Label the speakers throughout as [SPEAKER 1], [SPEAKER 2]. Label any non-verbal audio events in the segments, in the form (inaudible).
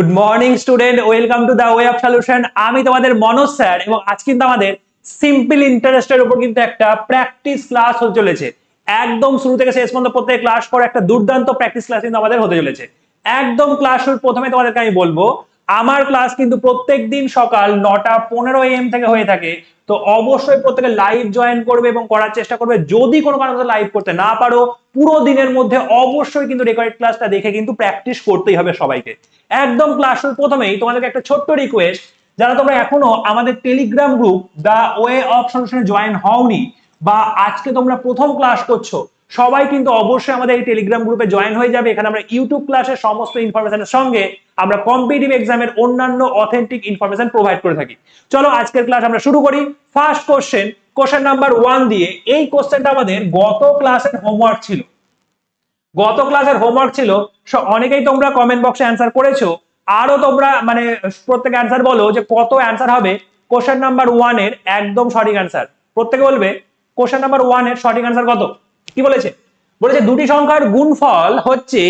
[SPEAKER 1] Good morning student welcome to the way of solution আমি তোমাদের Manoj sir এবং আজ কিন্তু আমাদের সিম্পল ইন্টারেস্টের উপর কিন্তু একটা প্র্যাকটিস ক্লাস হতে চলেছে। একদম শুরু থেকে শেষ পর্যন্ত প্রত্যেক ক্লাস পর একটা দুর্দান্ত প্র্যাকটিস ক্লাস কিন্তু আমাদের হতে চলেছে। একদম ক্লাস প্রথমে তোমাদেরকে আমি বলব, আমার ক্লাস কিন্তু প্রত্যেক দিন সকাল নটা পনেরো এম থেকে হয়ে থাকে। তো অবশ্যই প্রত্যেকে লাইভ জয়েন করবে এবং করার চেষ্টা করবে। যদি কোনো কারণে লাইভ করতে না পারো, পুরো দিনের মধ্যে অবশ্যই কিন্তু রেকর্ড ক্লাসটা দেখে কিন্তু প্র্যাকটিস করতেই হবে সবাইকে। একদম ক্লাস প্রথমেই তোমাদেরকে একটা ছোট্ট রিকোয়েস্ট যারা তোমরা এখনও আমাদের Telegram group the way of সলিউশনে join হওনি বা আজকে তোমরা প্রথম ক্লাস করছ সবাই কিন্তু অবশ্যই আমাদের এই টেলিগ্রাম গ্রুপে জয়েন হয়ে যাবে। এখানে আমরা ইউটিউব ক্লাসের সমস্ত ইনফরমেশনের সঙ্গে আমরা কম্পিটিভ এক্সামের অন্যান্য অথেন্টিক ইনফরমেশন প্রোভাইড করে থাকি। চলো আজকের ক্লাস আমরা শুরু করি। First question question number one দিয়ে, এই কোশ্চেনটা আমাদের গত ক্লাসের হোমওয়ার্ক ছিল। গত ক্লাসের হোমওয়ার্ক ছিল অনেকেই তোমরা কমেন্ট বক্সে অ্যান্সার করেছ। আরও তোমরা মানে প্রত্যেক অ্যান্সার বলো যে কত অ্যান্সার হবে। কোশ্চেন নাম্বার ওয়ানের একদম সঠিক অ্যান্সার প্রত্যেকে বলবে কোশ্চেন নাম্বার ওয়ানের সঠিক অ্যান্সার কত? কি বলেছে? বলেছে দুটি সংখ্যার গুণফল হচ্ছে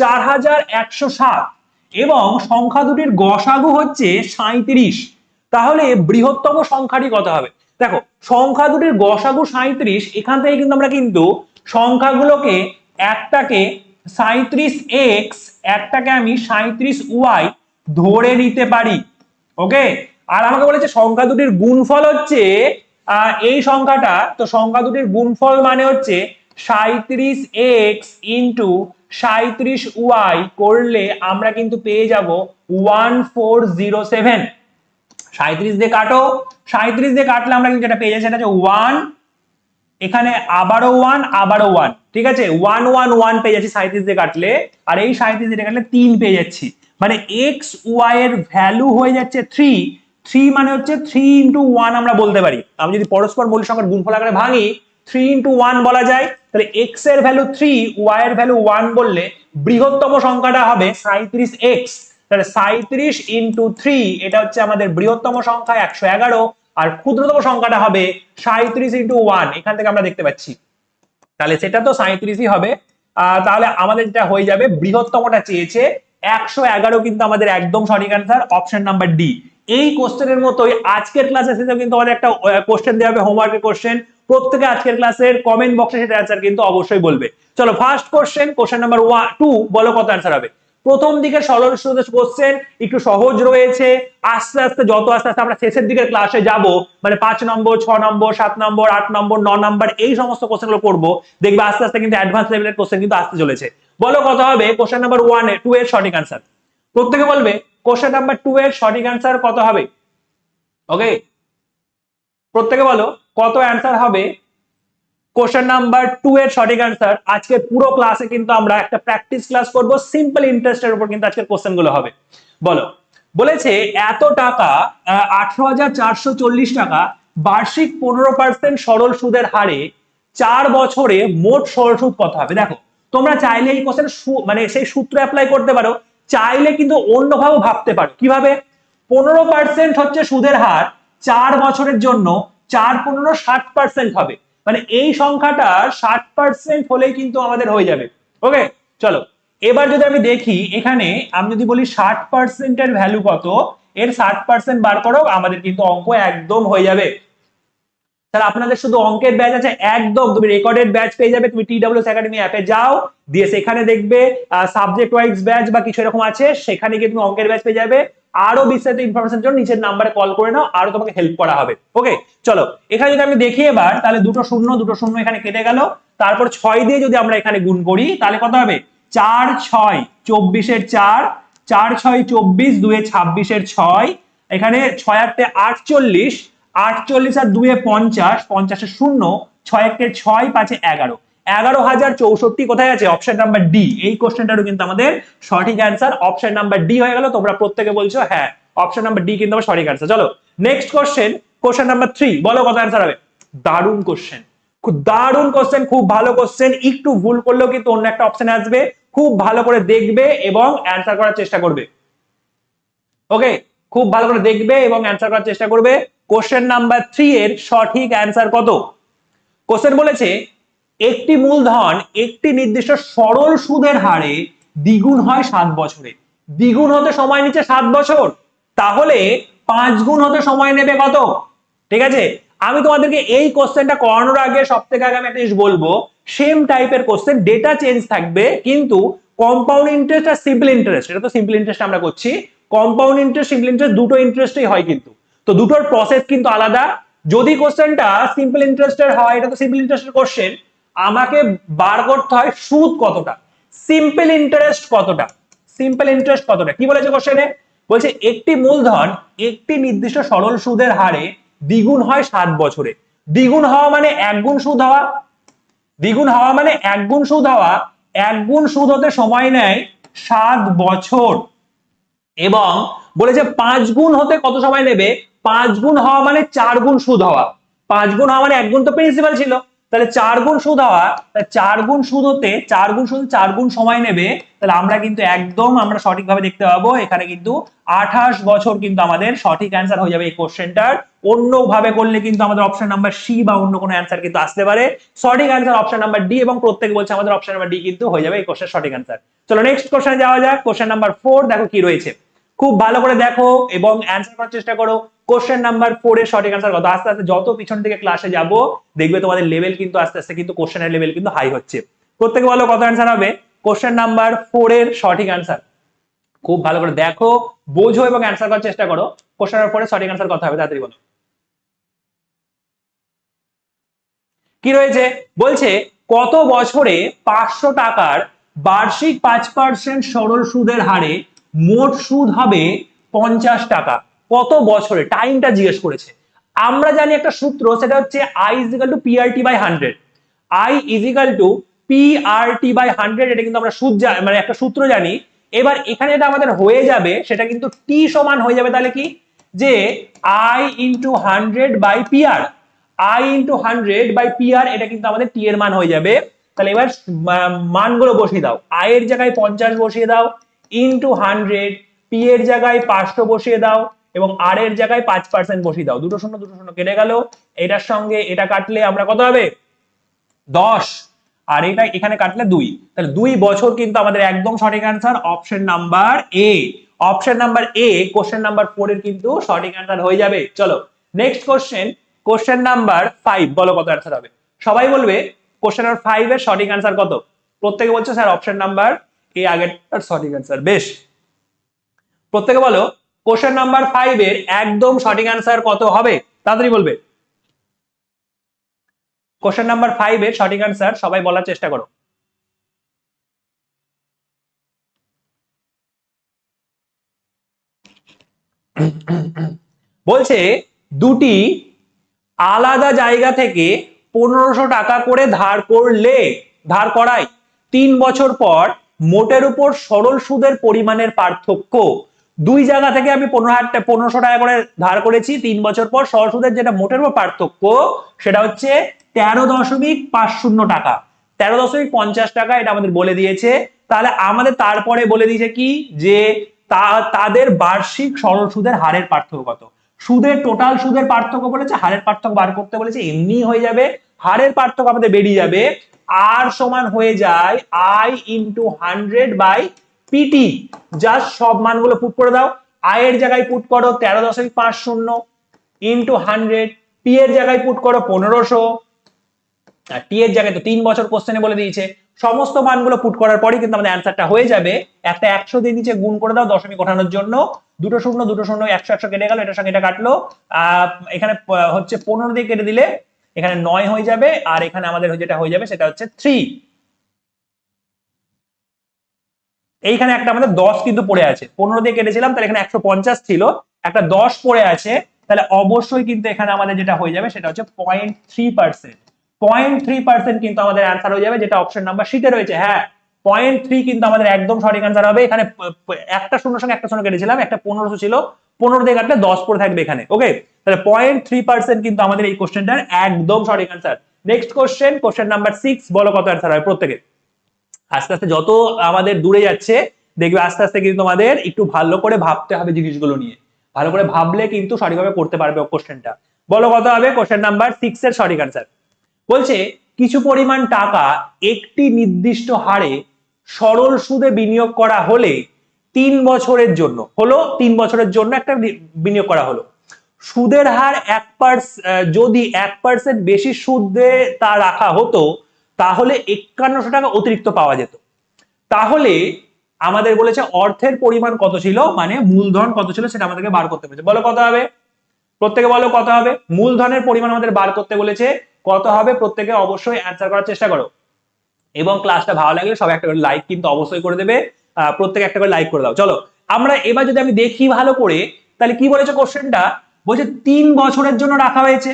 [SPEAKER 1] চার হাজার একশো সাত এবং সংখ্যা দুটির গসাগু হচ্ছে সাঁইত্রিশ। তাহলে বৃহত্তম সংখ্যাটি কত হবে? দেখো, সংখ্যা দুটির গসাগু সাঁইত্রিশ, এখান থেকে কিন্তু আমরা কিন্তু সংখ্যাগুলোকে একটাকে সাঁইত্রিশ এক্স, একটাকে আমি সাঁইত্রিশ ওয়াই ধরে নিতে পারি। ওকে? আর আমাকে বলেছে সংখ্যা দুটির গুণফল হচ্ছে এই সংখ্যাটা তো সংখ্যা দুটির গুণফল মানে হচ্ছে সাঁইত্রিশ এক্স ইন্টু সাঁইত্রিশ ওয়াই করলে আমরা কিন্তু পেয়ে যাব ওয়ান ফোর জিরো সেভেন। সাঁইত্রিশ দিয়ে কাটো, সাঁইত্রিশ দিয়ে কাটলে আমরা কিন্তু যেটা পেয়ে যাচ্ছি সেটা হচ্ছে ওয়ান। এখানে আবারও ওয়ান আবারও ওয়ান, ঠিক আছে? ওয়ান ওয়ান ওয়ান পেয়ে যাচ্ছি সাঁত্রিশ দিয়ে কাটলে, আর এই সাঁইত্রিশ দিয়ে কাটলে তিন পেয়ে যাচ্ছি। মানে এক্স ওয়াই এর ভ্যালু হয়ে যাচ্ছে থ্রি থ্রি মানে হচ্ছে থ্রি ইন্টু ওয়ান আমরা বলতে পারি। আমি যদি পরস্পর মৌলিক সংখ্যার গুণফল আকারে ভাঙি থ্রি ইন্টু ওয়ান বলা যায়, তাহলে এক্সের ভ্যালু থ্রি ওয়াই এর ভ্যালু ওয়ান বললে বৃহত্তম সংখ্যাটা হবে সাঁইত্রিশ এক্স তাহলে সাঁইত্রিশ ইন্টু থ্রি এটা হচ্ছে আমাদের বৃহত্তম সংখ্যা একশো এগারো, আর ক্ষুদ্রতম সংখ্যাটা হবে সাঁইত্রিশ ইন্টু ওয়ান এখান থেকে আমরা দেখতে পাচ্ছি। তাহলে সেটা তো সাঁইত্রিশই হবে। তাহলে আমাদের যেটা হয়ে যাবে, বৃহত্তমটা চেয়েছে, একশো এগারো কিন্তু আমাদের একদম সঠিক অ্যান্সার অপশন নাম্বার ডি এই কোশ্চেনের মতোই আজকের ক্লাসে সেটাও কিন্তু একটা কোশ্চেন দেওয়া হবে হোমওয়ার্কের কোশ্চেন প্রত্যেকে আজকের ক্লাসের কমেন্ট বক্সে সেটা অ্যান্সার কিন্তু অবশ্যই বলবে। চলো first question question number one two বলো কত অ্যান্সার হবে। প্রথম দিকে সরল কোশ্চেন একটু সহজ রয়েছে। আস্তে আস্তে, যত আস্তে আস্তে আমরা শেষের দিকের ক্লাসে যাব মানে পাঁচ নম্বর, ছ নম্বর, সাত নম্বর, আট নম্বর, ন নম্বর, এই সমস্ত কোশ্চেনগুলো করব, দেখবে আস্তে আস্তে কিন্তু অ্যাডভান্স লেভেলের কোশ্চেন কিন্তু আসতে চলেছে। বলো কত হবে? কোশ্চেন নাম্বার ওয়ান টু এর সঠিক অ্যান্সার প্রত্যেকে বলবে কোশ্চেন নাম্বার টু এর সঠিক অ্যান্সার কত হবে? ওকে প্রত্যেকে বলো, কত অ্যান্সার হবে? কোশ্চেন নাম্বার টু এর সঠিক অ্যান্সার আজকে পুরো ক্লাসে কিন্তু আমরা একটা প্র্যাকটিস ক্লাস করব সিম্পল ইন্টারেস্টের উপর কিন্তু আজকের কোশ্চেনগুলো হবে। বলো, বলেছে এত টাকা আঠারো টাকা, বার্ষিক পনেরো পার্সেন্ট সরল সুদের হারে চার বছরে মোট সরল সুদ কত হবে? দেখো, তোমরা চাইলে এই কোশ্চেন মানে সেই সূত্র অ্যাপ্লাই করতে পারো। চাইলে কিন্তু অন্যভাবে ভাবতে পারো। কীভাবে? পনেরো পার্সেন্ট হচ্ছে সুদের হার, চার বছরের জন্য চার পনেরো ষাট পার্সেন্ট হবে। মানে এই সংখ্যাটা ষাট পার্সেন্ট হলেই কিন্তু আমাদের হয়ে যাবে। ওকে? চলো, এবার যদি আমি দেখি, এখানে আমি যদি বলি ষাট পার্সেন্টের ভ্যালু কত, এর ষাট পার্সেন্ট বার করো, আমাদের কিন্তু অঙ্ক একদম হয়ে যাবে। তাহলে আপনাদের শুধু অঙ্কের ব্যাচ আছে, একদম তুমি রেকর্ডেড ব্যাচ পেয়ে যাবে তুমি টি একাডেমি অ্যাপে যাও, দিয়ে সেখানে দেখবে সাবজেক্ট ওয়াইজ ব্যাচ বা কিছু এরকম আছে, সেখানে গিয়ে তুমি অঙ্কের ব্যাচ পেয়ে যাবে। আরও বিস্তারিত ইনফরমেশন জন্য নিচের নাম্বারে কল করে নাও, আরও তোমাকে হেল্প করা হবে। ওকে চলো, এখানে যদি আমি দেখি এবার, তাহলে দুটো শূন্য দুটো শূন্য এখানে কেটে গেল। তারপর ছয় দিয়ে যদি আমরা এখানে গুণ করি, তাহলে কত হবে? চার, ছয়, চব্বিশের চার চার, ছয়, চব্বিশ, দুয়ে ছাব্বিশের ছয়, এখানে ছয় আটটে আটচল্লিশ আটচল্লিশ আর দুয়ে পঞ্চাশ পঞ্চাশের শূন্য ছয় একে ছয়, পাঁচে এগারো। এগারো হাজার চৌষট্টি কোথায় আছে? অপশন নাম্বার ডি এই কোশ্চেনটারও কিন্তু আমাদের সঠিক অ্যান্সার অপশন নাম্বার ডি হয়ে গেল। তোমরা প্রত্যেকে বলছো হ্যাঁ অপশন নাম্বার ডি কিন্তু সঠিক অ্যান্সার চলো next question question number three বলো, কত অ্যান্সার হবে? দারুণ কোশ্চেন খুব দারুণ কোশ্চেন খুব ভালো কোশ্চেন একটু ভুল করলেও কিন্তু অন্য একটা অপশন আসবে। খুব ভালো করে দেখবে এবং অ্যান্সার করার চেষ্টা করবে। ওকে খুব ভালো করে দেখবে এবং অ্যান্সার করার চেষ্টা করবে। কোশ্চেন নাম্বার থ্রি এর সঠিক অ্যান্সার কত? কোশ্চেন বলেছে, একটি মূলধন একটি নির্দিষ্ট সরল সুদের হারে দ্বিগুণ হয় সাত বছরে। দ্বিগুণ হতে সময় নিচ্ছে সাত বছর। তাহলে পাঁচ গুণ হতে সময় নেবে কত? ঠিক আছে? আমি তোমাদেরকে এই কোশ্চেনটা করানোর আগে সব থেকে আগে আমি একটা জিনিস বলব সেম টাইপের কোশ্চেন ডেটা চেঞ্জ থাকবে, কিন্তু কম্পাউন্ড ইন্টারেস্ট আর সিম্পল ইন্টারেস্ট এটা তো সিম্পল ইন্টারেস্ট আমরা করছি কম্পাউন্ড ইন্টারেস্ট সিম্পল ইন্টারেস্ট দুটো ইন্টারেস্টই হয় কিন্তু। তো দুটোর প্রসেস কিন্তু আলাদা। যদি কোশ্চেনটা সিম্পল ইন্টারেস্টের হয়, এটা তো সিম্পল ইন্টারেস্টের কোশ্চেন আমাকে বার করতে হয় সুদ কতটা? সিম্পল ইন্টারেস্ট কতটা? সিম্পল ইন্টারেস্ট কতটা? কি বলেছে কোশ্চেনে বলছে, একটি মূলধন একটি নির্দিষ্ট সরল সুদের হারে দ্বিগুণ হয় সাত বছরে। দ্বিগুণ হওয়া মানে এক গুণ সুদ হওয়া। দ্বিগুণ হওয়া মানে এক গুণ সুদ হওয়া। এক গুণ সুদ হতে সময় নেয় সাত বছর। এবং বলেছে পাঁচ গুণ হতে কত সময় নেবে? পাঁচ গুণ হওয়া মানে চার গুণ সুদ হওয়া। পাঁচ গুণ হওয়া মানে এক গুণ তো প্রিন্সিপাল ছিল। তাহলে চার গুণ সুদ হওয়া, তাহলে চার গুণ সুদ হতে চার গুণ সুদ চার গুণ সময় নেবে, তাহলে আমরা কিন্তু একদম আমরা সঠিকভাবে দেখতে পাবো। এখানে কিন্তু আঠাশ বছর কিন্তু আমাদের সঠিক অ্যান্সার হয়ে যাবে এই কোশ্চেনটার অন্য ভাবে করলে কিন্তু আমাদের অপশন নাম্বার সি বা অন্য কোনো অ্যান্সার কিন্তু আসতে পারে। সঠিক অ্যান্সার অপশন নাম্বার ডি এবং প্রত্যেকে বলছে আমাদের অপশন নাম্বার ডি কিন্তু হয়ে যাবে এই কোশ্চেন সঠিক অ্যান্সার চলো নেক্সট কোশ্চেনে যাওয়া যাক। কোশ্চেন নাম্বার ফোর দেখো কি রয়েছে। খুব ভালো করে দেখো এবং অ্যান্সার করার চেষ্টা করো। কোশ্চেন নাম্বার ফোর এর সঠিক অ্যান্সার কত? আস্তে আস্তে যত পিছন থেকে ক্লাসে যাব, দেখবে তোমাদের লেভেল কিন্তু আস্তে আস্তে কিন্তু কোশ্চেনের লেভেল কিন্তু হাই হচ্ছে। প্রত্যেকে বলো কত অ্যান্সার হবে? কোশ্চেন নাম্বার ফোর এর সঠিক অ্যান্সার খুব ভালো করে দেখো, বোঝো এবং অ্যান্সার করার চেষ্টা করো। কোশ্চেন নাম্বার ফোর এর সঠিক অ্যান্সার কত হবে? তাড়াতাড়ি বলো। কি রয়েছে? বলছে, কত বছরে পাঁচশো টাকার বার্ষিক পাঁচ পার্সেন্ট সরল সুদের হারে মোট সুদ হবে পঞ্চাশ টাকা। কত বছরে? টাইমটা জিজ্ঞেস করেছে। আমরা জানি একটা সূত্র, সেটা হচ্ছে I equal to PRT by hundred I equal to PRT by hundred এটা কিন্তু আমরা সুদ মানে একটা সূত্র জানি। এবার এখানে এটা আমাদের হয়ে যাবে, সেটা কিন্তু টি সমান হয়ে যাবে তাহলে কি? যে I into hundred by PR I into hundred by PR এটা কিন্তু আমাদের টি এর মান হয়ে যাবে। তাহলে এবার মানগুলো বসিয়ে দাও। আই এর জায়গায় পঞ্চাশ বসিয়ে দাও। ইন্টু হান্ড্রেড পি এর জায়গায় পাঁচশো বসিয়ে দাও এবং আর এর জায়গায় পাঁচ পার্সেন্ট বসিয়ে দাও। দুটো শূন্য দুটো শূন্য কেটে গেল। এটার সঙ্গে এটা কাটলে আমরা কত হবে? দশ। আর এটা এখানে কাটলে দুই। তাহলে দুই বছর কিন্তু আমাদের একদম সঠিক answer option number A option number A question number four এর কিন্তু সঠিক অ্যান্সার হয়ে যাবে। চলো next question question number five বলো কত অ্যান্সার হবে? সবাই বলবে কোশ্চেন নাম্বার ফাইভ এর সঠিক অ্যান্সার কত? প্রত্যেকে বলছে স্যার অপশন নাম্বার এ আগের সঠিক অ্যান্সার বেশ। প্রত্যেকে বলো কোশ্চেন নাম্বার ফাইভ এর একদম সঠিক অ্যান্সার কত হবে? তাড়াতাড়ি বলবে। কোশ্চেন নাম্বার ফাইভ এর সঠিক অ্যান্সার সবাই বলার চেষ্টা করো। বলছে, দুটি আলাদা জায়গা থেকে পনেরোশো টাকা করে ধার করলে, ধার করাই তিন বছর পর মোটের উপর সরল সুদের পরিমাণের পার্থক্য। দুই জায়গা থেকে আমি পনেরো হাজার পনেরোশো টাকা করে ধার করেছি তিন বছর পর সরল সুদের যেটা মোটের উপর পার্থক্য, সেটা হচ্ছে তেরো দশমিক পাঁচ শূন্য টাকা। তেরো দশমিক পঞ্চাশ টাকা এটা আমাদের বলে দিয়েছে। তাহলে আমাদের তারপরে বলে দিয়েছে কি? যে তাদের বার্ষিক সরল সুদের হারের পার্থক্য কত? সুদের টোটাল সুদের পার্থক্য বলেছে, হারের পার্থক্য বার করতে বলেছে এমনি হয়ে যাবে। হারের পার্থক্য আমাদের বেরিয়ে যাবে। আর সমান হয়ে যায় I into hundred by PT just সব মানগুলো পুট করে দাও। আই এর জায়গায় পুট করো তেরো দশমিক পাঁচ শূন্য ইন্টু হান্ড্রেড পি এর জায়গায় পুট করো পনেরোশো। আর টি এর জায়গায় তো তিন বছর কোশ্চেনে বলে দিয়েছে। সমস্ত মানগুলো পুট করার পরেই কিন্তু আমাদের অ্যান্সারটা হয়ে যাবে। একটা একশো দিয়ে নিচে গুণ করে দাও দশমিক ওঠানোর জন্য। দুটো শূন্য দুটো শূন্য, একশো একশো কেটে গেল, এটার সঙ্গে এটা কাটলো। আহ, এখানে হচ্ছে পনেরো দিয়ে কেটে দিলে এখানে নয় হয়ে যাবে আর এখানে আমাদের যেটা হয়ে যাবে সেটা হচ্ছে থ্রি এইখানে একটা আমাদের দশ কিন্তু পড়ে আছে। পনেরো দিয়ে কেটেছিলাম, তাহলে এখানে একশো পঞ্চাশ ছিল। একটা দশ পড়ে আছে, তাহলে অবশ্যই কিন্তু এখানে আমাদের যেটা হয়ে যাবে সেটা হচ্ছে point three percent point three percent কিন্তু আমাদের অ্যান্সার হয়ে যাবে, যেটা অপশন নাম্বার সিটে রয়েছে। হ্যাঁ পয়েন্ট থ্রি কিন্তু আমাদের একদম সঠিক অ্যান্সার হবে। এখানে একটা শূন্য সঙ্গে একটা শূন্য কেটেছিলাম, একটা পনেরোশো ছিল। পনেরো দিয়ে কাটলে দশ পড়ে থাকবে এখানে ওকে তাহলে পয়েন্ট থ্রি পার্সেন্ট কিন্তু আমাদের এই কোশ্চেনটার একদম সঠিক answer next question question number six বলো কত অ্যান্সার হয় প্রত্যেকে আস্তে আস্তে যত আমাদের দূরে যাচ্ছে, দেখবে আস্তে আস্তে কিন্তু তোমাদের একটু ভালো করে ভাবতে হবে জিনিসগুলো নিয়ে। ভালো করে ভাবলে কিন্তু সঠিকভাবে করতে পারবে কোশ্চেনটা বলো কত হবে? কোশ্চেন নাম্বার সিক্স এর সঠিক অ্যান্সার বলছে, কিছু পরিমাণ টাকা একটি নির্দিষ্ট হারে সরল সুদে বিনিয়োগ করা হলে তিন বছরের জন্য, হলো তিন বছরের জন্য একটা বিনিয়োগ করা হলো। সুদের হার এক যদি এক পার্সেন্ট বেশি সুদে তা রাখা হতো, তাহলে একান্নশো টাকা অতিরিক্ত পাওয়া যেত। তাহলে আমাদের বলেছে অর্থের পরিমাণ কত ছিল? মানে মূলধন কত ছিল সেটা আমাদেরকে বার করতে বলেছে। বলো কত হবে? প্রত্যেকে বলো কত হবে? মূলধনের পরিমাণ আমাদের বার করতে বলেছে। কত হবে? প্রত্যেকে অবশ্যই অ্যান্সার করার চেষ্টা করো। এবং ক্লাসটা ভালো লাগলে সবাই একটা করে লাইক কিন্তু অবশ্যই করে দেবে। প্রত্যেকে একটা করে লাইক করে দাও। চলো, আমরা এবার যদি আমি দেখি ভালো করে, তাহলে কি বলেছে কোশ্চেনটা বলছে, তিন বছরের জন্য রাখা হয়েছে।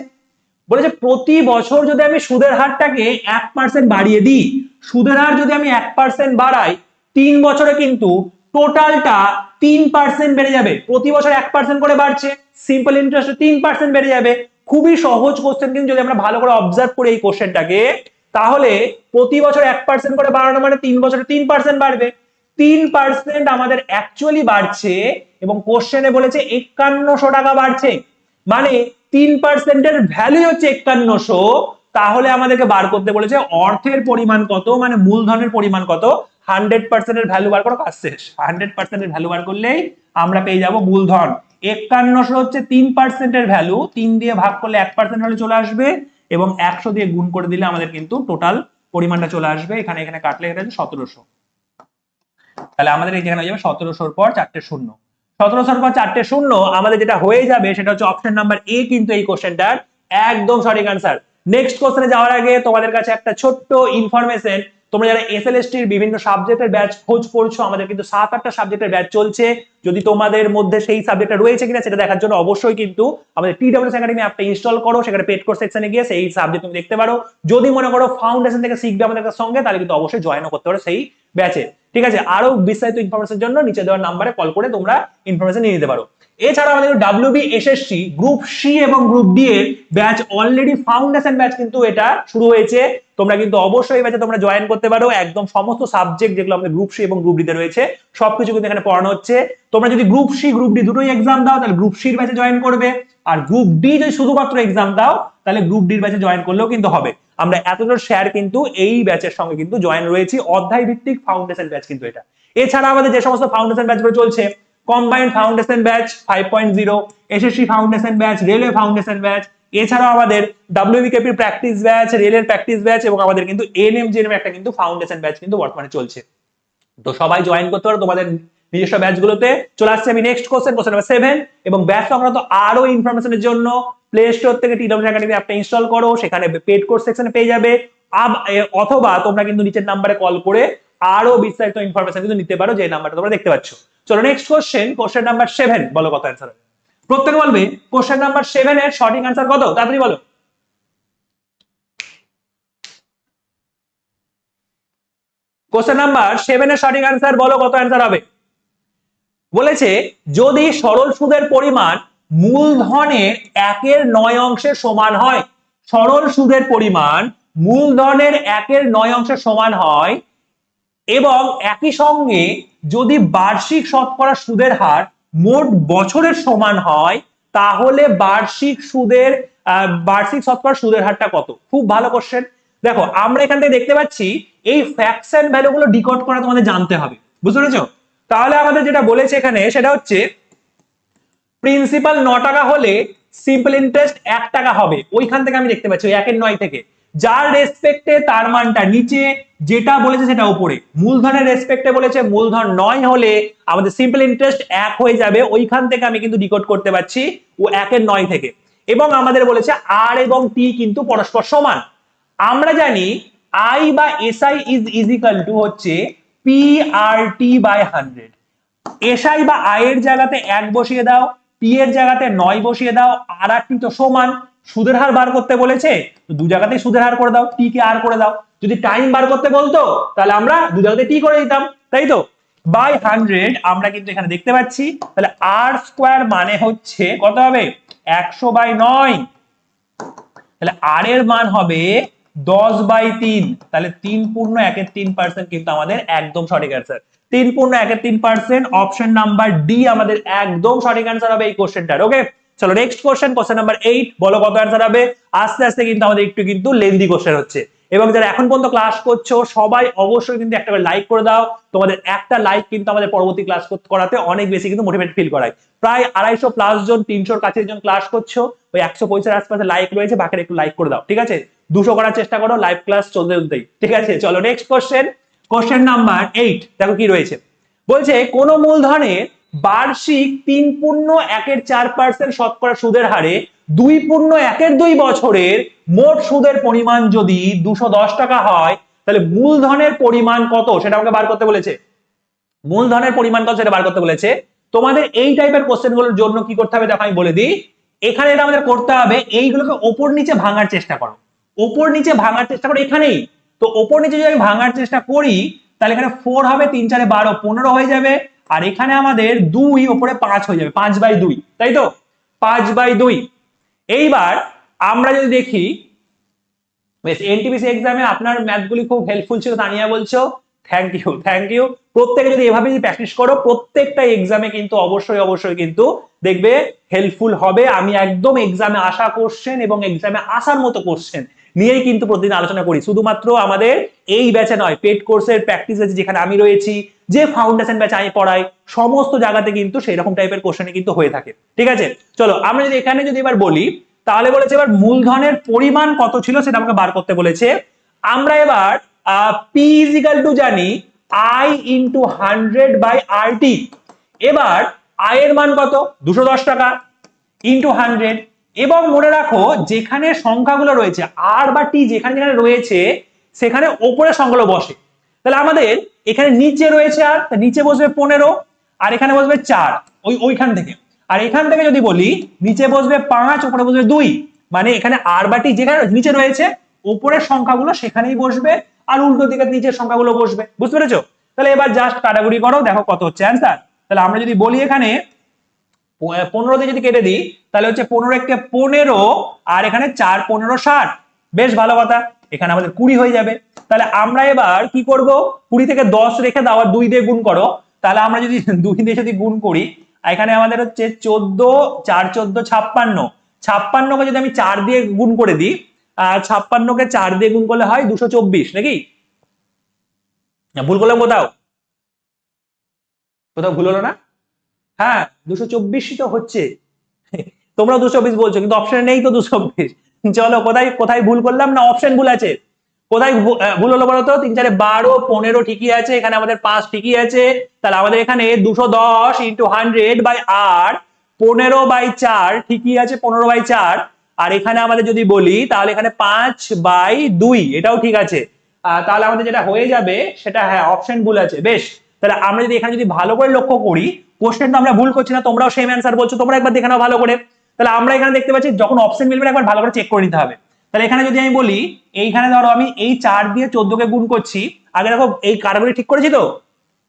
[SPEAKER 1] বলেছে, প্রতি বছর যদি আমি সুদের হারটাকে এক পার্সেন্ট বাড়িয়ে দিই, সুদের হার যদি আমি এক পার্সেন্ট বাড়াই, তিন বছরে কিন্তু টোটালটা তিন পার্সেন্ট বেড়ে যাবে। প্রতি বছর এক পার্সেন্ট করে বাড়ছে সিম্পল ইন্টারেস্ট তিন পার্সেন্ট বেড়ে যাবে। খুবই সহজ কোশ্চেন কিন্তু যদি আমরা ভালো করে অবজার্ভ করি এই কোশ্চেনটাকে তাহলে প্রতি বছর এক পার্সেন্ট করে বাড়ানো মানে তিন বছরে তিন পার্সেন্ট বাড়বে। তিন পার্সেন্ট আমাদের অ্যাকচুয়ালি বাড়ছে এবং কোশ্চেনে বলেছে একান্নশো টাকা বাড়ছে। মানে তিন পার্সেন্টের ভ্যালু হচ্ছে একান্নশো। তাহলে আমাদেরকে বার করতে বলেছে অর্থের পরিমাণ কত মানে মূলধনের পরিমাণ কত? হান্ড্রেড পার্সেন্টের ভ্যালু বার করো, কাজ শেষ। হান্ড্রেড পার্সেন্টের ভ্যালু বার করলেই আমরা পেয়ে যাব মূলধন। একান্নশো হচ্ছে তিন পার্সেন্টের ভ্যালু তিন দিয়ে ভাগ করলে এক পার্সেন্ট হলে চলে আসবে এবং একশো দিয়ে গুণ করে দিলে আমাদের কিন্তু টোটাল পরিমাণটা চলে আসবে। এখানে এখানে কাটলে এটা হচ্ছে সতেরোশো। তাহলে আমাদের এই যেখানে হয়ে যাবে সতেরোশোর পর চারটে শূন্য। সতেরোশোর পর চারটে শূন্য, আমাদের যেটা হয়ে যাবে সেটা হচ্ছে অপশন নাম্বার এ কিন্তু এই কোশ্চেনটার একদম সঠিক আনসার নেক্সট কোশ্চেনে যাওয়ার আগে তোমাদের কাছে একটা ছোট্ট ইনফরমেশন তোমরা যারা এসএলএসটি এর বিভিন্ন সাবজেক্টের ব্যাচ খোঁজ করছ, আমাদের কিন্তু সাত আটটা সাবজেক্টের ব্যাচ চলছে। যদি তোমাদের মধ্যে সেই সাবজেক্টটা রয়েছে কিনা সেটা দেখার জন্য অবশ্যই কিন্তু আমাদের টি ডাব্লিউএস একাডেমি অ্যাপটা ইনস্টল করো, সেখানে পেড কোর্স সেকশনে গিয়ে সেই সাবজেক্ট তুমি দেখতে পারো। যদি মনে করো ফাউন্ডেশন থেকে শিখবে আমাদের সঙ্গে, তাহলে কিন্তু অবশ্যই জয়েনও করতে পারো সেই ব্যাচে ঠিক আছে? আরও বিস্তারিত ইনফরমেশনের জন্য নিচে দেওয়ার নাম্বারে কল করে তোমরা ইনফরমেশন নিয়ে নিতে পারো। এছাড়া আমাদের ডাব্লিউবি এসএসসি গ্রুপ সি এবং গ্রুপ ডি এর ব্যাচ অলরেডি ফাউন্ডেশন ব্যাচ কিন্তু এটা শুরু হয়েছে। তোমরা কিন্তু অবশ্যই ব্যাচে তোমরা জয়েন করতে পারো। একদম সমস্ত সাবজেক্ট যেগুলো আমাদের গ্রুপ সি এবং গ্রুপ ডি তে রয়েছে, সবকিছু কিন্তু এখানে পড়ানো হচ্ছে। তোমরা যদি গ্রুপ সি গ্রুপ ডি দুটোই এক্সাম দাও, তাহলে গ্রুপ সির ব্যাচে জয়েন করবে। আর গ্রুপ ডি যদি শুধুমাত্র এক্সাম দাও, তাহলে গ্রুপ ডির ব্যাচে জয়েন করলেও কিন্তু হবে। আমরা এতটা শেয়ার কিন্তু এই ব্যাচের সঙ্গে কিন্তু জয়েন রয়েছি। অধ্যায় ভিত্তিক ফাউন্ডেশন ব্যাচ কিন্তু এটা। এছাড়া আমাদের যে সমস্ত ফাউন্ডেশন ব্যাচগুলো চলছে combined foundation batch five point zero SSC foundation batch railway foundation batch এছাড়াও আমাদের ডাব্লিউবিকেপির প্র্যাকটিস ব্যাচ রেলের প্র্যাকটিস ব্যাচ এবং আমাদের কিন্তু এনএম এনএমজিএম একটা কিন্তু ফাউন্ডেশন ব্যাচ কিন্তু বর্তমানে চলছে। তো সবাই জয়েন করতে পারো তোমাদের নিজস্ব ব্যাচগুলোতে চলে আসছে আমি next question question number seven এবং ব্যাচ সংক্রান্ত আরও ইনফরমেশনের জন্য প্লে স্টোর থেকে টি ডাব্লিউ একাডেমি অ্যাপটা ইনস্টল করো, সেখানে পেড কোর্স সেকশনে পেয়ে যাবে। অথবা তোমরা কিন্তু নিচের নাম্বারে কল করে আরও বিস্তারিত ইনফরমেশন কিন্তু নিতে পারো, যে নাম্বারটা তোমরা দেখতে পাচ্ছ। চলো next question question number seven বলো কত অ্যান্সার প্রত্যেকে বলবে কোশ্চেন নাম্বার সেভেন এর সঠিক অ্যান্সার কত? তাড়াতাড়ি বলো। কোশ্চেন নাম্বার সেভেন এর সঠিক অ্যান্সার বলো কত অ্যান্সার হবে। বলেছে, যদি সরল সুদের পরিমাণ মূলধনের একের নয় অংশের সমান হয়। সরল সুদের পরিমাণ মূলধনের একের নয় অংশের সমান হয় এবং একই সঙ্গে যদি বার্ষিক শতকরা সুদের হার মোট বছরের সমান হয়, তাহলে বার্ষিক সুদের বার্ষিক শতকরা সুদের হারটা কত? খুব ভালো কোশ্চেন দেখো, আমরা এখান থেকে দেখতে পাচ্ছি এই ফ্যাক্টস এন্ড ভ্যালুগুলো ডিকোড করা তোমাদের জানতে হবে। বুঝতে পেরেছ? তাহলে আমাদের যেটা বলেছে এখানে সেটা হচ্ছে প্রিন্সিপাল ন টাকা হলে সিম্পল ইন্টারেস্ট এক টাকা হবে। ওইখান থেকে আমি দেখতে পাচ্ছি একের নয় থেকে। যার রেসপেক্টে তার মানটা নিচে, যেটা বলেছে সেটা উপরে। মূলধনের রেসপেক্টে বলেছে, মূলধন নয় হলে আমাদের সিম্পল ইন্টারেস্ট এক হয়ে যাবে। ওইখান থেকে আমি কিন্তু ডিকোড করতে পারছি, ও একের নয় থেকে। এবং আমাদের বলেছে আর এবং টি কিন্তু পরস্পর সমান। আমরা জানি আই বা এসআই ইজ ইজিক্যাল টু হচ্ছে P R T by hundred SI বা আয়ের জায়গাতে এক বসিয়ে দাও পি এর জায়গাতে নয় বসিয়ে দাও, আর একটি তো সমান। সুদের হার বার করতে বলেছে দু জায়গাতেই সুদের হার করে দাও টি কে আর করে দাও। যদি টাইম বার করতে বলতো, তাহলে আমরা দু জায়গাতে টি করে দিতাম, তাই তো? বাই হান্ড্রেড আমরা কিন্তু এখানে দেখতে পাচ্ছি, তাহলে আর স্কোয়ার মানে হচ্ছে কত হবে? একশো বাই নয়। তাহলে আর এর মান হবে দশ বাই তিন, তাহলে তিন পূর্ণ একের তিন পার্সেন্ট কিন্তু আমাদের একদম সঠিক অ্যান্সার তিন পূর্ণ একের তিন পার্সেন্ট অপশন নাম্বার ডি আমাদের একদম সঠিক অ্যান্সার হবে এই কোশ্চেনটার ওকে চলো next question question number eight বলো কত অ্যান্সার হবে? আস্তে আস্তে কিন্তু আমাদের একটু কিন্তু লেন্দি কোশ্চেন হচ্ছে। এবং যারা এখন পর্যন্ত ক্লাস করছ, সবাই অবশ্যই কিন্তু একটা করে লাইক করে দাও। তোমাদের একটা লাইক কিন্তু আমাদের পরবর্তী ক্লাস করাতে অনেক বেশি কিন্তু মোটিভেট ফিল করায়। প্রায় আড়াইশো প্লাস জন, তিনশোর কাছে জন ক্লাস করছ, ওই একশো পয়সার আশপাশে লাইক রয়েছে বাকিটা একটু লাইক করে দাও, ঠিক আছে? দুশো করার চেষ্টা করো লাইভ ক্লাস চলতে চলতেই ঠিক আছে? চলো next question question number eight দেখো কি রয়েছে। বলছে, কোন মূলধনের বার্ষিক তিন পূর্ণ একের চার পার্সেন্ট শতকরা সুদের হারে, দুই পূর্ণ একের দুই বছরের মোট সুদের পরিমাণ যদি দুশো দশ টাকা হয়, তাহলে মূলধনের পরিমাণ কত? সেটা আমাকে বার করতে বলেছে। মূলধনের পরিমাণ কত সেটা বার করতে বলেছে। তোমাদের এই টাইপের কোশ্চেনগুলোর জন্য কি করতে হবে? দেখো আমি বলে দিই। এখানে এটা আমাদের করতে হবে, এইগুলোকে ওপর নিচে ভাঙার চেষ্টা করো। ওপর নিচে ভাঙার চেষ্টা করো এখানেই। তো ওপর নিচে যদি আমি ভাঙার চেষ্টা করি, তাহলে এখানে ফোর হবে, তিন চারে বারো, পনেরো হয়ে যাবে। আর এখানে আমাদের দুই ওপরে পাঁচ হয়ে যাবে, পাঁচ বাই দুই, তাই তো? পাঁচ বাই দুই। এইবার আমরা যদি দেখি এনটিপিসি এক্সামে আপনার ম্যাথগুলি খুব হেল্পফুল ছিল, তানিয়া বলছো। থ্যাংক ইউ থ্যাংক ইউ প্রত্যেকে যদি এভাবে যদি প্র্যাকটিস করো, প্রত্যেকটা এক্সামে কিন্তু অবশ্যই অবশ্যই কিন্তু দেখবে হেল্পফুল হবে। আমি একদম এক্সামে আসা কোশ্চেন এবং এক্সামে আসার মতো কোশ্চেন নিয়েই কিন্তু প্রতিদিন আলোচনা করি। শুধুমাত্র আমাদের এই ব্যাচে নয় পেড কোর্সের প্র্যাকটিস আছে যেখানে আমি রয়েছি, যে ফাউন্ডেশন ব্যাচ আমি পড়াই, সমস্ত জায়গাতে কিন্তু সেই রকম টাইপের কোশ্চেনই কিন্তু হয়ে থাকে। ঠিক আছে? চলো, আমরা যদি এখানে যদি এবার বলি, তাহলে বলেছে এবার মূলধনের পরিমাণ কত ছিল সেটা আমাকে বার করতে বলেছে। আমরা এবার পি ইজিক্যাল টু জানি I into hundred by R T এবার আয়ের মান কত? দুশো দশ টাকা। ইন্টু হান্ড্রেড এবং মনে রাখো, যেখানে সংখ্যাগুলো রয়েছে আর বা টি যেখানে যেখানে রয়েছে, সেখানে ওপরে সংখ্যাগুলো বসে। তাহলে আমাদের এখানে নিচে রয়েছে আর নিচে বসবে পনেরো, আর এখানে বসবে চার, ওই, ওইখান থেকে। আর এখান থেকে যদি বলি, নিচে বসবে পাঁচ, ওপরে বসবে দুই মানে এখানে আর বা টি যেখানে নিচে রয়েছে ওপরের সংখ্যাগুলো সেখানেই বসবে, আর উল্টো দিকে নিচের সংখ্যাগুলো বসবে। বুঝতে পেরেছ? তাহলে এবার জাস্ট কাটাগুড়ি করো, দেখো কত হচ্ছে অ্যান্সার তাহলে আমরা যদি বলি এখানে পনেরো দিয়ে যদি কেটে দিই, তাহলে হচ্ছে পনেরো একটা পনেরো, আর এখানে চার পনেরো ষাট। বেশ ভালো কথা, এখানে আমাদের কুড়ি হয়ে যাবে। তাহলে আমরা এবার কি করব? কুড়ি থেকে দশ রেখে দাও, আর দুই দিয়ে গুণ করো। তাহলে আমরা যদি (laughs) দুই দিয়ে যদি গুণ করি, এখানে আমাদের হচ্ছে চোদ্দ, চার চোদ্দ, ছাপ্পান্ন। ছাপ্পান্নকে যদি আমি চার দিয়ে গুণ করে দিই আহ ছাপ্পান্নকে চার দিয়ে গুণ করলে হয় দুশো চব্বিশ, নাকি? ভুল করলাম কোথাও? কোথাও ভুল হলো না? হ্যাঁ দুশো চব্বিশই তো হচ্ছে। তোমরা দুশো চব্বিশ বলছো, কিন্তু অপশন নেই তো দুশো চব্বিশ। চলো, কোথায় কোথায় ভুল করলাম? না অপশন ভুল আছে। কোথায় ভুল হলো বলতো তিন, চারে বারো, পনেরো ঠিকই আছে, এখানে আমাদের পাঁচ ঠিকই আছে। তাহলে আমাদের এখানে দুশো দশ ইন্টু হান্ড্রেড বাই আর পনেরো বাই চার ঠিকই আছে, পনেরো বাই চার। আর এখানে আমাদের যদি বলি, তাহলে এখানে পাঁচ বাই দুই, এটাও ঠিক আছে। তাহলে আমাদের যেটা হয়ে যাবে, সেটা হ্যাঁ অপশন ভুল আছে। বেশ তাহলে আমরা যদি এখানে যদি ভালো করে লক্ষ্য করি কোশ্চেন তো আমরা ভুল করছি না, তোমরাও সেম অ্যান্সার বলছো, তোমরা একবার দেখে নাও ভালো করে। তাহলে আমরা এখানে দেখতে পাচ্ছি, যখন অপশন মিলবে একবার ভালো করে চেক করে নিতে হবে। তাহলে এখানে যদি আমি বলি, এইখানে ধরো আমি এই চার দিয়ে চোদ্দকে গুণ করছি, আগে দেখো এই কাটাগরি ঠিক করেছি তো?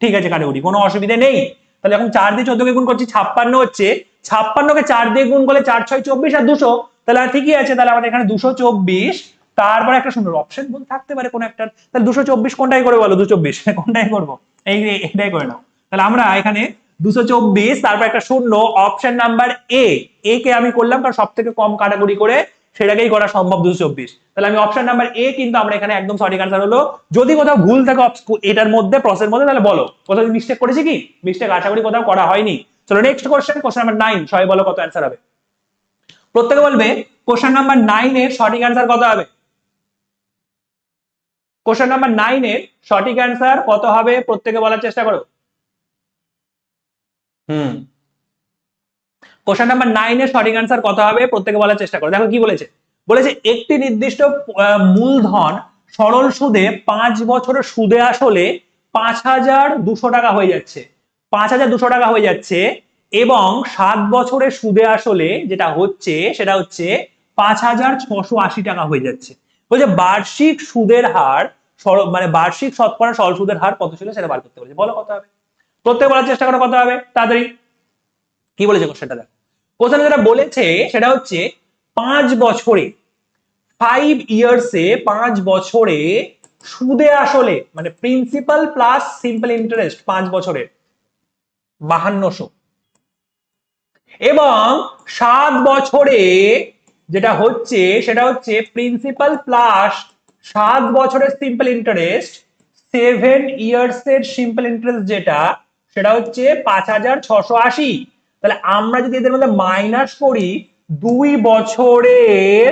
[SPEAKER 1] ঠিক আছে কাটাগরি কোনো অসুবিধা নেই। তাহলে এখন চার দিয়ে চোদ্দকে গুণ করছি, ছাপ্পান্ন হচ্ছে। ছাপ্পান্নকে চার দিয়ে গুণ করলে চার, ছয়, চব্বিশ আর দুশো, তাহলে ঠিকই আছে, তাহলে আমাদের এখানে দুশো চব্বিশ। তারপরে একটা সুন্দর অপশন ভুল থাকতে পারে কোনো একটা। তাহলে দুশো চব্বিশ কোনটাই করে বলো? দুশো চব্বিশ, কোনটাই করব? এটাই করে নাও। তাহলে আমরা এখানে দুশো চব্বিশ, তারপর একটা শূন্য অপশন নাম্বার এ এ কে আমি করলাম কারণ সব থেকে কম কাটাকুটি করে সেটাকেই করা সম্ভব দুশো চব্বিশ। তাহলে আমি অপশন নাম্বার এ কিন্তু আমরা এখানে একদম সঠিক আনসার হলো। যদি কোথাও ভুল থাকে এটার মধ্যে প্রসেস মধ্যে, তাহলে বলো। কোথাও মিস্টেক করেছি কি? মিস্টেক আশা করি কোথাও করা হয়নি। চলো next question question number nine সবাই বলো কত অ্যান্সার হবে। প্রত্যেকে বলবে কোশ্চেন নাম্বার নাইন এর সঠিক অ্যান্সার কত হবে? কোশ্চেন নাম্বার নাইন এর সঠিক অ্যান্সার কত হবে? প্রত্যেকে বলার চেষ্টা করো। হুম। কোশ্চেন নাম্বার নাইন এর সঠিক অ্যান্সার কত হবে? প্রত্যেকে বলার চেষ্টা করো। দেখো কি বলেছে? বলেছে একটি নির্দিষ্ট মূলধন সরল সুদে পাঁচ বছরের সুদে আসলে পাঁচ হাজার দুশো টাকা হয়ে যাচ্ছে। পাঁচ হাজার দুশো টাকা হয়ে যাচ্ছে এবং সাত বছরের সুদে আসলে যেটা হচ্ছে সেটা হচ্ছে পাঁচ হাজার ছশো আশি টাকা হয়ে যাচ্ছে। বলছে বার্ষিক সুদের হার মানে বার্ষিক শতকরা সরল সুদের হার কত ছিল সেটা বার করতে বলেছে। বলো কত হবে? প্রত্যেক বলার চেষ্টা করো কত হবে? তাড়াতাড়ি। কি বলেছে কোশ্চেনটা দেখো। কোশ্চেন যেটা বলেছে সেটা হচ্ছে পাঁচ বছরে ফাইভ ইয়ার্সে পাঁচ বছরে সুদে আসলে মানে প্রিন্সিপাল প্লাস সিম্পল ইন্টারেস্ট পাঁচ বছরে বাহান্নশো। এবং সাত বছরে যেটা হচ্ছে, সেটা হচ্ছে প্রিন্সিপাল প্লাস সাত বছরের সিম্পল ইন্টারেস্ট সেভেন ইয়ার্স এর সিম্পল ইন্টারেস্ট যেটা, সেটা হচ্ছে পাঁচ হাজার ছশো আশি। তাহলে আমরা যদি এদের মধ্যে মাইনাস করি, দুই বছরের,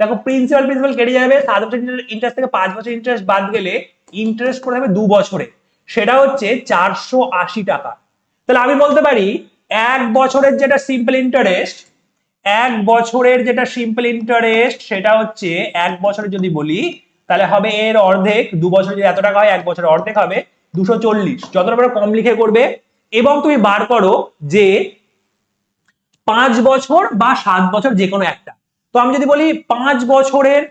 [SPEAKER 1] দেখো প্রিন্সিপাল প্রিন্সিপাল কেটে যাবে, সাত বছর ইন্টারেস্ট থেকে পাঁচ বছর ইন্টারেস্ট বাদ গেলে ইন্টারেস্ট করে যাবে দু বছরে। সেটা হচ্ছে চারশো আশি টাকা। তাহলে আমি বলতে পারি, এক বছরের যেটা সিম্পল ইন্টারেস্ট এক বছরের যেটা সিম্পল ইন্টারেস্ট সেটা হচ্ছে, এক বছরে যদি বলি তাহলে হবে এর অর্ধেক, দু বছর যদি এত টাকা হয়, এক বছরের অর্ধেক হবে, দুশো চল্লিশ। যতটা কম লিখে করবে, এবং তুমি বার করো যে পাঁচ বছর বা সাত বছর যে কোনো একটা। তো আমি যদি বলি পাঁচ বছরের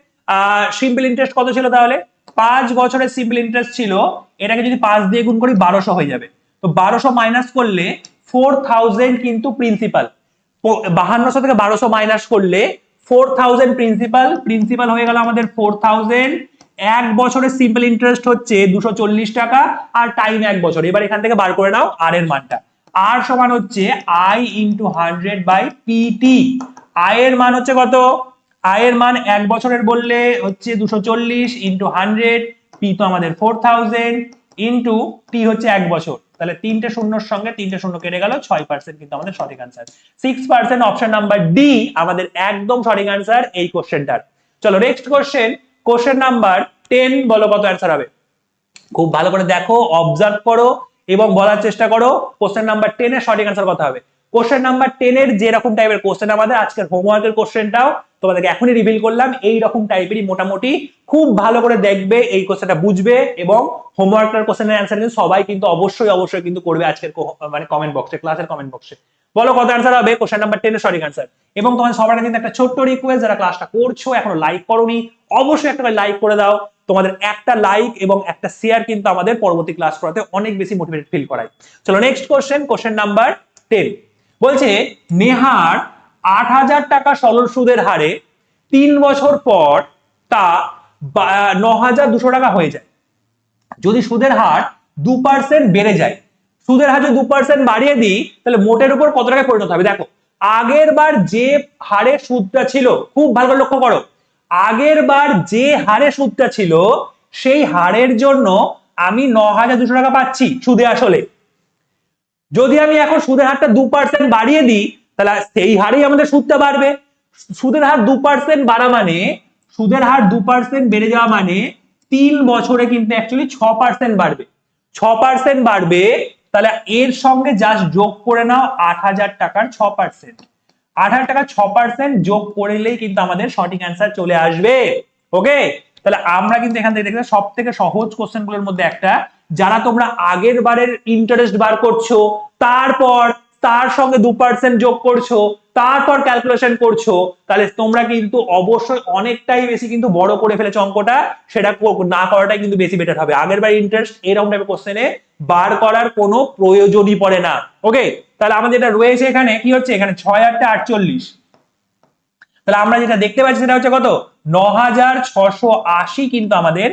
[SPEAKER 1] সিম্পল ইন্টারেস্ট কত ছিল তাহলে? পাঁচ বছরের সিম্পল ইন্টারেস্ট ছিল, এটাকে যদি পাঁচ দিয়ে গুণ করি বারোশো হয়ে যাবে। তো বারোশো মাইনাস করলে ফোর থাউজেন্ড কিন্তু প্রিন্সিপাল বাহান্নশো থেকে বারোশো মাইনাস করলে ফোর থাউজেন্ড প্রিন্সিপাল প্রিন্সিপাল হয়ে গেল আমাদের ফোর থাউজেন্ড এক বছরের সিম্পল ইন্টারেস্ট হচ্ছে দুশো চল্লিশ টাকা, আর টাইম এক বছর। এবার এখান থেকে বার করে নাও আর এর মানটা। আর সমান হচ্ছে I into hundred by PT আয়ের মান হচ্ছে কত? আয়ের মান এক বছরের বললে হচ্ছে দুশো চল্লিশ ইন্টু হান্ড্রেড পি তো আমাদের ফোর থাউজেন্ড ইন্টু টি হচ্ছে এক বছর। তাহলে তিনটে শূন্যর সঙ্গে তিনটে শূন্য কেটে গেল, ছয় পার্সেন্ট কিন্তু আমাদের সঠিক answer six percent option number D আমাদের একদম সঠিক আনসার এই কোশ্চেনটার চলো next question question number ten বলো কত অ্যান্সার হবে। খুব ভালো করে দেখো অবজার্ভ করো এবং বলার চেষ্টা করো কোশ্চেন নাম্বার টেনের সঠিক আনসার কথা হবে। কোশ্চেন নাম্বার টেন এর যেরকম টাইপের কোশ্চেন আমাদের, আজকের হোমওয়ার্কের কোশ্চেনটাও তোমাদেরকে এখনই রিভিল করলাম। এই রকম টাইপেরই মোটামুটি খুব ভালো করে দেখবে, এই কোশ্চেনটা বুঝবে এবং হোমওয়ার্কের কোশ্চেনের অ্যান্সার কিন্তু সবাই কিন্তু অবশ্যই অবশ্যই কিন্তু করবে আজকের মানে কমেন্ট বক্সে ক্লাসের কমেন্ট বক্সে বলো কত অ্যান্সার হবে? কোশ্চেন নাম্বার টেন এর সঠিক অ্যান্সার এবং তোমাদের সবার কিন্তু একটা ছোট্ট রিকোয়েস্ট যারা ক্লাসটা করছ, এখনও লাইক করোনি, অবশ্যই একটা লাইক করে দাও। তোমাদের একটা লাইক এবং একটা শেয়ার কিন্তু আমাদের পরবর্তী ক্লাস করাতে অনেক বেশি মোটিভেটেড ফিল করায়। চলো next question question number ten বলছে, নেহার আট হাজার টাকা সরল সুদের হারে তিন বছর পর তা ন হাজার দুশো টাকা হয়ে যায়। যদি সুদের হার দু পার্সেন্ট বেড়ে যায়, সুদের হার যদি দু পার্সেন্ট বাড়িয়ে দিই, তাহলে মোটের উপর কত টাকা পরিণত হবে? দেখো, আগের বার যে হারে সুদটা ছিল, খুব ভালো করে লক্ষ্য করো, আগের বার যে হারে সুদটা ছিল, সেই হারের জন্য আমি ন হাজার দুশো টাকা পাচ্ছি সুদে আসলে। যদি আমি এখন সুদের হারটা দু পার্সেন্ট বাড়িয়ে দিই, তাহলে সেই হারেই আমাদের সুদটা বাড়বে। সুদের হার দু পার্সেন্ট বাড়া মানে সুদের হার দু পার্সেন্ট বেড়ে যাওয়া মানে তিন বছরে কিন্তু অ্যাকচুয়ালি ছ পার্সেন্ট বাড়বে। ছ পার্সেন্ট বাড়বে, তাহলে এর সঙ্গে জাস্ট যোগ করে নাও আট হাজার টাকার ছ পার্সেন্ট আট হাজার টাকা ছ পার্সেন্ট যোগ করলেই কিন্তু আমাদের সঠিক অ্যান্সার চলে আসবে। ওকে তাহলে আমরা কিন্তু এখান থেকে দেখতে সব থেকে সহজ কোশ্চেনগুলোর মধ্যে একটা যারা তোমরা আগের বারের ইন্টারেস্ট বার করছ, তারপর তার সঙ্গে দু পার্সেন্ট যোগ করছ, তারপর ক্যালকুলেশন করছ, তাহলে তোমরা কিন্তু অবশ্যই অনেকটাই বেশি কিন্তু বড় করে ফেলেছো অঙ্কটা, সেটা না করাটাই কিন্তু বেশি বেটার হবে। আগের বার ইন্টারেস্ট এরকম টাইপের কোশ্চেনে বার করার কোনো প্রয়োজনই পড়ে না। ওকে তাহলে আমাদের যেটা রয়েছে এখানে, কি হচ্ছে? এখানে ছয় আটটা আটচল্লিশ। তাহলে আমরা যেটা দেখতে পাচ্ছি সেটা হচ্ছে কত? ন হাজার ছশো আশি কিন্তু আমাদের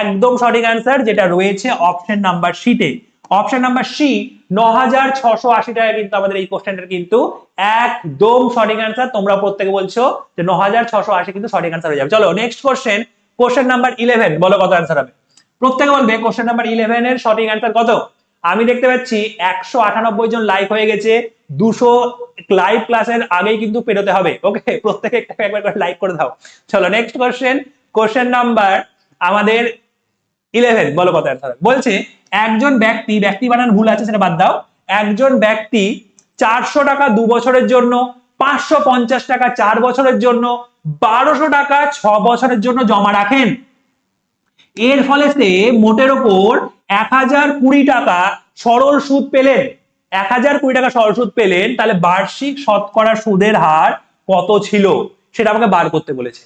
[SPEAKER 1] একদম সঠিক অ্যান্সার যেটা রয়েছে অপশন নাম্বার শিটে অপশন নাম্বার সি ন হাজার ছশো আশি টাকা কিন্তু আমাদের এই কোশ্চেনটার কিন্তু একদম সঠিক অ্যান্সার তোমরা প্রত্যেকে বলছো যে ন হাজার ছশো আশি কিন্তু সঠিক অ্যান্সার হয়ে যাবে। চলো next question question number eleven বলো কত অ্যান্সার হবে। প্রত্যেকে বলবে কোশ্চেন নাম্বার ইলেভেন এর সঠিক অ্যান্সার কত? আমি দেখতে পাচ্ছি একশো আটানব্বই জন লাইক হয়ে গেছে, দুশো লাইভ ক্লাসের আগেই কিন্তু পেরোতে হবে। ওকে প্রত্যেকে একবার করে লাইক করে দাও। চলো নেক্সট কোশ্চেন কোশ্চেন নাম্বার আমাদের ইলেভেন বলো কত অ্যান্সার বলছে, একজন ব্যক্তি ব্যক্তি বানান ভুল আছে সেটা বাদ দাও। একজন ব্যক্তি চারশো টাকা দু বছরের জন্য, পাঁচশো পঞ্চাশ টাকা চার বছরের জন্য, বারোশো টাকা ছ বছরের জন্য জমা রাখেন। এর ফলে সে মোটের ওপর এক হাজার কুড়ি টাকা সরল সুদ পেলেন। এক হাজার কুড়ি টাকা সরল সুদ পেলেন, তাহলে বার্ষিক শতকরা সুদের হার কত ছিল? সেটা আমাকে বার করতে বলেছে।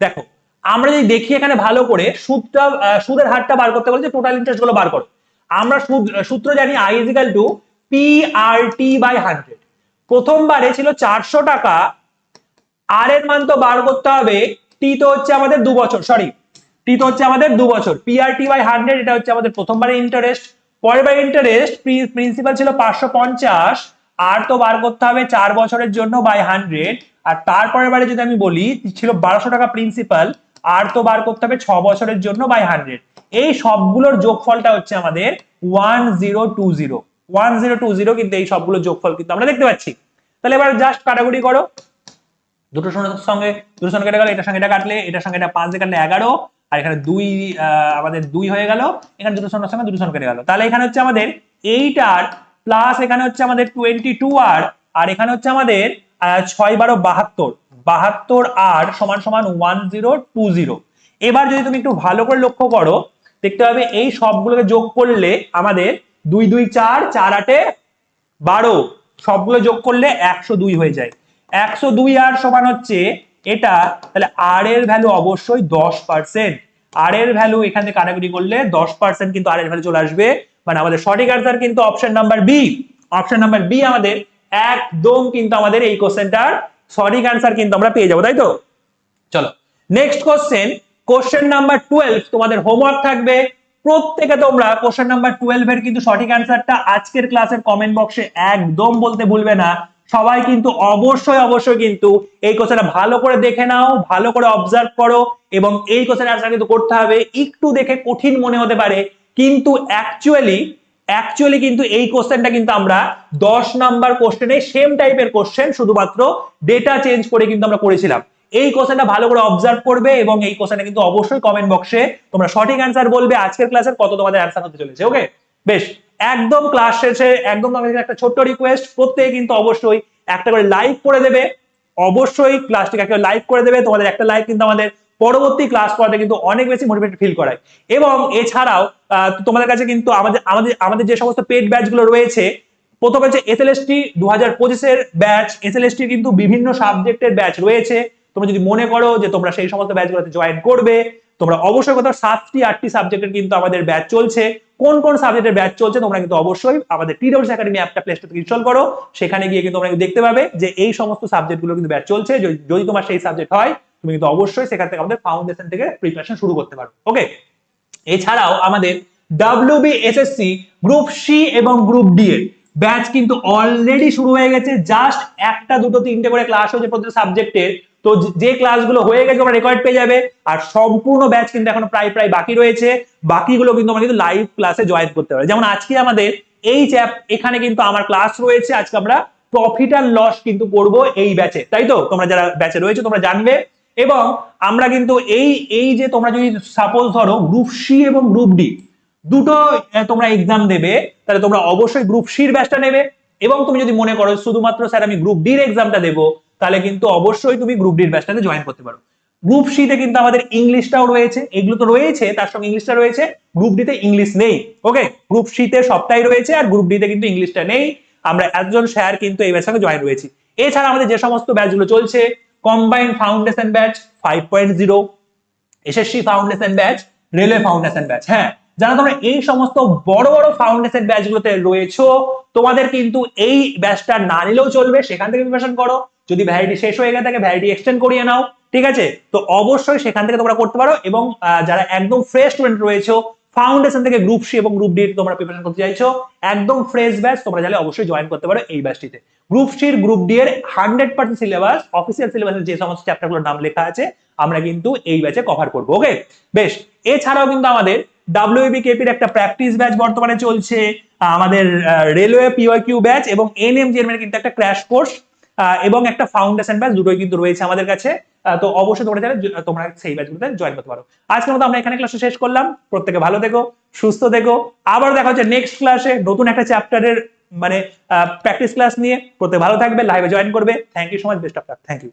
[SPEAKER 1] দেখো আমরা যদি দেখি এখানে ভালো করে, সুদটা সুদের হারটা বার করতে বলেছে টোটাল ইন্টারেস্টগুলো বার করো। আমরা সুদ সূত্র জানি I equal to P R T by hundred প্রথমবারে ছিল চারশো টাকা আর এর মান তো বার করতে হবে টি তো হচ্ছে আমাদের দু বছর সরি টি তো হচ্ছে আমাদের দু বছর। পিআরটি বাই হান্ড্রেড এটা হচ্ছে আমাদের প্রথমবারের ইন্টারেস্ট পরের বার ইন্টারেস্ট প্রিন্সিপাল ছিল পাঁচশো পঞ্চাশ আর তো বার করতে হবে চার বছরের জন্য বাই হান্ড্রেড আর তারপরের বারে যদি আমি বলি, ছিল বারোশো টাকা প্রিন্সিপাল আর তো বার করতে হবে ছ বছরের জন্য বাই হান্ড্রেড এই সবগুলোর যোগফলটা হচ্ছে আমাদের one zero two zero one zero two zero কিন্তু এই সবগুলো যোগফল কিন্তু আমরা দেখতে পাচ্ছি। তাহলে এবার জাস্ট কাটাকুটি করো। দুটো শূন্যের সঙ্গে, দুটো সঙ্গে কেটে গেল, এটার সঙ্গে এটা কাটলে, এটার সঙ্গে এটা পাঁচ কাটলে এগারো, আর এখানে দুই আমাদের দুই হয়ে গেল। এখানে দুটো শূন্যের সঙ্গে, দুটো শূন্য কেটে গেল। তাহলে এখানে হচ্ছে আমাদের এইট আর প্লাস এখানে হচ্ছে আমাদের টোয়েন্টি টু আর আর এখানে হচ্ছে আমাদের ছয় বারো বাহাত্তর। বাহাত্তর আর সমান সমান ওয়ান জিরো টু জিরো এবার যদি তুমি একটু ভালো করে লক্ষ্য করো, দেখতে পাবে এই সবগুলোকে যোগ করলে আমাদের দুই দুই চার চার আটে বারো। সবগুলো যোগ করলে একশো দুই হয়ে যায়। একশো দুই আর সমান হচ্ছে এটা, তাহলে আর এর ভ্যালু অবশ্যই দশ পার্সেন্ট আর এর ভ্যালু এখান থেকে কাটাকুটি করলে দশ পার্সেন্ট কিন্তু আর এর ভ্যালু চলে আসবে। মানে আমাদের সঠিক আনসার কিন্তু option number B option number B আমাদের একদম কিন্তু আমাদের এই কোশ্চেনটার সঠিক অ্যান্সার কিন্তু আমরা পেয়ে যাব, তাই তো? চলো next question question number twelve তোমাদের হোমওয়ার্ক থাকবে। প্রত্যেকে তোমরা কোশ্চেন নাম্বার টুয়েলভ এর কিন্তু সঠিক অ্যান্সারটা আজকের ক্লাসের কমেন্ট বক্সে একদম বলতে ভুলবে না। সবাই কিন্তু অবশ্যই অবশ্যই কিন্তু এই কোশ্চেনটা ভালো করে দেখে নাও, ভালো করে অবজার্ভ করো এবং এই কোশ্চেন অ্যান্সার কিন্তু করতে হবে। একটু দেখে কঠিন মনে হতে পারে, কিন্তু অ্যাকচুয়ালি অ্যাকচুয়ালি কিন্তু এই কোশ্চেনটা কিন্তু আমরা দশ নাম্বার কোশ্চেনে সেম টাইপের কোশ্চেন শুধুমাত্র ডেটা চেঞ্জ করে কিন্তু আমরা করেছিলাম। এই কোশ্চেনটা ভালো করে অবজার্ভ করবে এবং এই কোশ্চেনে কিন্তু অবশ্যই কমেন্ট বক্সে তোমরা সঠিক অ্যান্সার বলবে। আজকের ক্লাসের কত তোমাদের অ্যান্সার হতে চলেছে ওকে বেশ, একদম ক্লাস শেষে, একদম তোমাদের একটা ছোট্ট রিকোয়েস্ট প্রত্যেকে কিন্তু অবশ্যই একটা করে লাইক করে দেবে। অবশ্যই ক্লাসটিকে একটা লাইক করে দেবে। তোমাদের একটা লাইক কিন্তু আমাদের পরবর্তী ক্লাস করাতে কিন্তু অনেক বেশি মোটিভেটেড ফিল করায়। এবং এছাড়াও তোমাদের কাছে কিন্তু আমাদের আমাদের আমাদের যে সমস্ত পেড ব্যাচগুলো রয়েছে, প্রথম হচ্ছে এসএলএসটি দু হাজার পঁচিশের ব্যাচ এসএলএসটি কিন্তু বিভিন্ন সাবজেক্টের ব্যাচ রয়েছে। তোমরা যদি মনে করো যে তোমরা সেই সমস্ত ব্যাচগুলোতে জয়েন করবে, তোমরা অবশ্যই কোথাও সাতটি, আটটি সাবজেক্টের কিন্তু আমাদের ব্যাচ চলছে। কোন কোন সাবজেক্টের ব্যাচ চলছে, তোমরা কিন্তু অবশ্যই আমাদের টি ডাব্লিউস একাডেমি অ্যাপটা প্লে স্টোর ইনস্টল করো। সেখানে গিয়ে কিন্তু তোমরা দেখতে পাবে যে এই সমস্ত সাবজেক্টগুলো কিন্তু ব্যাচ চলছে। যদি তোমার সেই সাবজেক্ট হয় তুমি কিন্তু অবশ্যই সেখান থেকে আমাদের ফাউন্ডেশন থেকে প্রিপারেশন শুরু করতে পারো। ওকে এছাড়াও আমাদের ডাব্লিউ ডাব্লিউবিএসএসসি গ্রুপ সি এবং গ্রুপ ডি এর ব্যাচ কিন্তু অলরেডি শুরু হয়ে গেছে। জাস্ট একটা, দুটো, তিনটে করে ক্লাস হচ্ছে প্রত্যেক সাবজেক্টের তো যে ক্লাসগুলো হয়ে গেছে তোমরা রেকর্ড পেয়ে যাবে। আর সম্পূর্ণ ব্যাচ কিন্তু এখন প্রায় প্রায় বাকি রয়েছে। বাকিগুলো কিন্তু আমরা কিন্তু লাইভ ক্লাসে জয়েন করতে পারি। যেমন আজকে আমাদের এই চ্যাপ এখানে কিন্তু আমার ক্লাস রয়েছে। আজকে আমরা প্রফিট আর লস কিন্তু করব এই ব্যাচে তাই তো? তোমরা যারা ব্যাচে রয়েছে, তোমরা জানবে। এবং আমরা কিন্তু এই এই যে তোমরা যদি সাপোজ ধরো গ্রুপ সি এবং গ্রুপ ডি দুটো তোমরা এক্সাম দেবে, তাহলে তোমরা অবশ্যই গ্রুপ সির ব্যাচটা নেবে। এবং তুমি যদি মনে করো শুধুমাত্র স্যার আমি গ্রুপ ডির এক্সামটা দেবো, তাহলে কিন্তু অবশ্যই তুমি গ্রুপ ডির ব্যাচটাতে জয়েন করতে পারো। গ্রুপ সিতে কিন্তু আমাদের ইংলিশটাও রয়েছে, এগুলো তো রয়েছে, তার সঙ্গে ইংলিশটা রয়েছে গ্রুপ ডিতে ইংলিশ নেই ওকে গ্রুপ সিতে সবটাই রয়েছে আর গ্রুপ ডিতে কিন্তু ইংলিশটা নেই। আমরা একজন স্যার কিন্তু এই সঙ্গে জয়েন রয়েছি। এছাড়া আমাদের যে সমস্ত ব্যাচগুলো চলছে combine foundation batch five point zero SSC foundation batch railway foundation batch হ্যাঁ যারা তোমরা এই সমস্ত বড় বড় ফাউন্ডেশন ব্যাচগুলোতে রয়েছো, তোমাদের কিন্তু এই ব্যাচটা না নিলেও চলবে, সেখান থেকে প্রিপারেশন করো। যদি ভ্যালিডি শেষ হয়ে গেছে তাকে ভ্যালিডি এক্সটেন্ড করিয়ে নাও, ঠিক আছে? তো অবশ্যই সেখান থেকে তোমরা করতে পারো এবং যারা একদম ফ্রেশ স্টুডেন্ট রয়েছো ফাউন্ডেশন থেকে গ্রুপ সি এবং গ্রুপ ডি তোমরা প্রিপারেশন করতে চাইছো, একদম ফ্রেশ ব্যাচ তোমরা চাইলে অবশ্যই জয়েন করতে পারো এই ব্যাচটিতে গ্রুপ সির গ্রুপ ডি এর হান্ড্রেড পার্সেন্ট সিলেবাস অফিসিয়াল সিলেবাসের যে সমস্ত চ্যাপ্টারগুলোর নাম লেখা আছে, আমরা কিন্তু এই ব্যাচে কভার করব ওকে বেশ, এছাড়াও কিন্তু আমাদের ডাব্লিউবি কেপির একটা প্র্যাকটিস ব্যাচ বর্তমানে চলছে, আমাদের রেলওয়ে পিওয়াইকিউ ব্যাচ এবং এনএমজিএম এর কিন্তু একটা ক্র্যাশ কোর্স এবং একটা ফাউন্ডেশন ব্যাচ দুটোই কিন্তু রয়েছে আমাদের কাছে। তো অবশ্যই তোমরা চাইলে তোমরা সেই ব্যাচগুলোতে জয়েন করতে পারো। আজকের মতো আমরা এখানে ক্লাসে শেষ করলাম। প্রত্যেকে ভালো থেকো, সুস্থ থেকো। আবার দেখা হচ্ছে নেক্সট ক্লাসে নতুন একটা চ্যাপ্টারের মানে প্র্যাকটিস ক্লাস নিয়ে। প্রত্যেকে ভালো থাকবে লাইভে জয়েন করবে। Thank you so much best of thank you